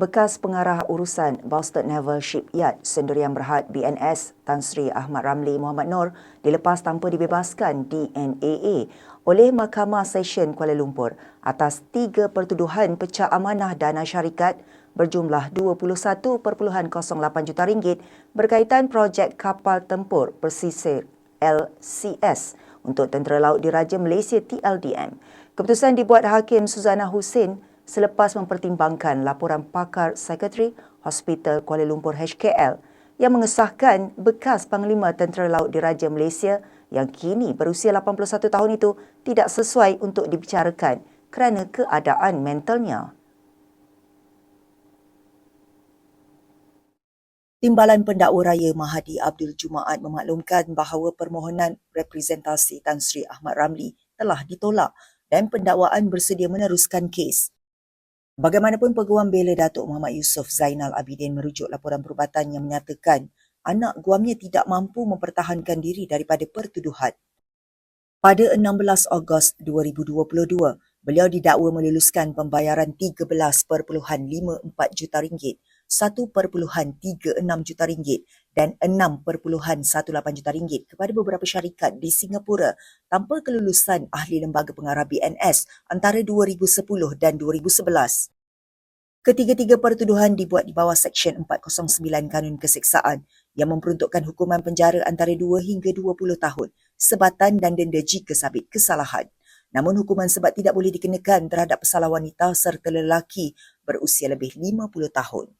Bekas pengarah urusan Boston Naval Shipyard Sendirian Berhad BNS Tan Sri Ahmad Ramli Muhammad Nur dilepas tanpa dibebaskan di NAA oleh Mahkamah Session Kuala Lumpur atas tiga pertuduhan pecah amanah dana syarikat berjumlah 21.08 juta ringgit berkaitan projek kapal tempur persisir LCS untuk Tentera Laut Diraja Malaysia TLDM. Keputusan dibuat Hakim Suzana Hussein selepas mempertimbangkan laporan pakar Sekretari Hospital Kuala Lumpur HKL yang mengesahkan bekas Panglima Tentera Laut Diraja Malaysia yang kini berusia 81 tahun itu tidak sesuai untuk dibicarakan kerana keadaan mentalnya. Timbalan Pendakwa Raya Mahadi Abdul Jumaat memaklumkan bahawa permohonan representasi Tan Sri Ahmad Ramli telah ditolak dan pendakwaan bersedia meneruskan kes. Bagaimanapun Peguam Bela Datuk Muhammad Yusof Zainal Abidin merujuk laporan perubatan yang menyatakan anak guamnya tidak mampu mempertahankan diri daripada pertuduhan. Pada 16 Ogos 2022, beliau didakwa meluluskan pembayaran 13.54 juta ringgit, 1.36 juta ringgit dan 6.18 juta ringgit kepada beberapa syarikat di Singapura tanpa kelulusan ahli lembaga pengarah BNS antara 2010 dan 2011. Ketiga-tiga pertuduhan dibuat di bawah Seksyen 409 Kanun Keseksaan yang memperuntukkan hukuman penjara antara 2 hingga 20 tahun, sebatan dan denda jika sabit kesalahan. Namun hukuman sebat tidak boleh dikenakan terhadap pesalah wanita serta lelaki berusia lebih 50 tahun.